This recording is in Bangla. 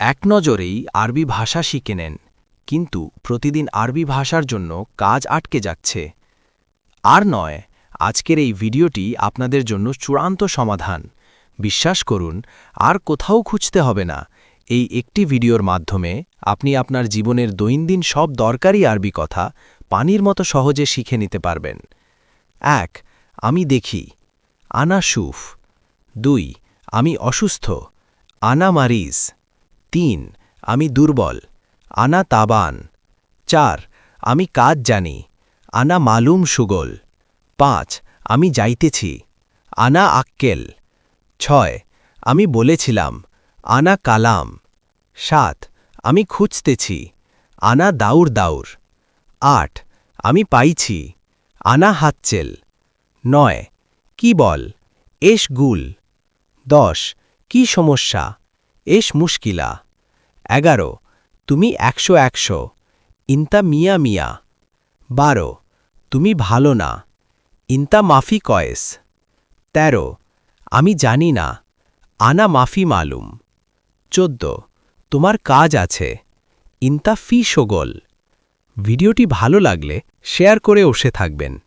এক নজরেই আরবি ভাষা শিখে নেন, কিন্তু প্রতিদিন আরবি ভাষার জন্য কাজ আটকে যাচ্ছে। আর নয়, আজকের এই ভিডিওটি আপনাদের জন্য চূড়ান্ত সমাধান। বিশ্বাস করুন, আর কোথাও খুঁজতে হবে না। এই একটি ভিডিওর মাধ্যমে আপনি আপনার জীবনের দৈনন্দিন সব দরকারি আরবি কথা পানির মতো সহজে শিখে নিতে পারবেন। এক, আমি দেখি। আনা সুফ। দুই, আমি অসুস্থ। আনা মারিজ। তিন, আমি দুর্বল। আনা তাবান। চার, আমি কাজ জানি। আনা মালুম সুগল। পাঁচ, আমি যাইতেছি। আনা আক্কেল। ছয়, আমি বলেছিলাম, আনা কালাম। সাত, আমি খুঁজতেছি। আনা দাউর দাউর। আট, আমি পাইছি। আনা হাতচেল নয়, কি বল? এস গুল। দশ, কি সমস্যা? এস মুশকিলা। এগারো, তুমি একশো একশো। ইন্তা মিয়া মিয়া। বারো, তুমি ভালো না। ইন্তা মাফি কয়েস। তেরো, আমি জানি না। আনা মাফি মালুম। চোদ্দ, তোমার কাজ আছে। ইন্তা ফি শোগল ভিডিওটি ভালো লাগলে শেয়ার করে ওসে থাকবেন।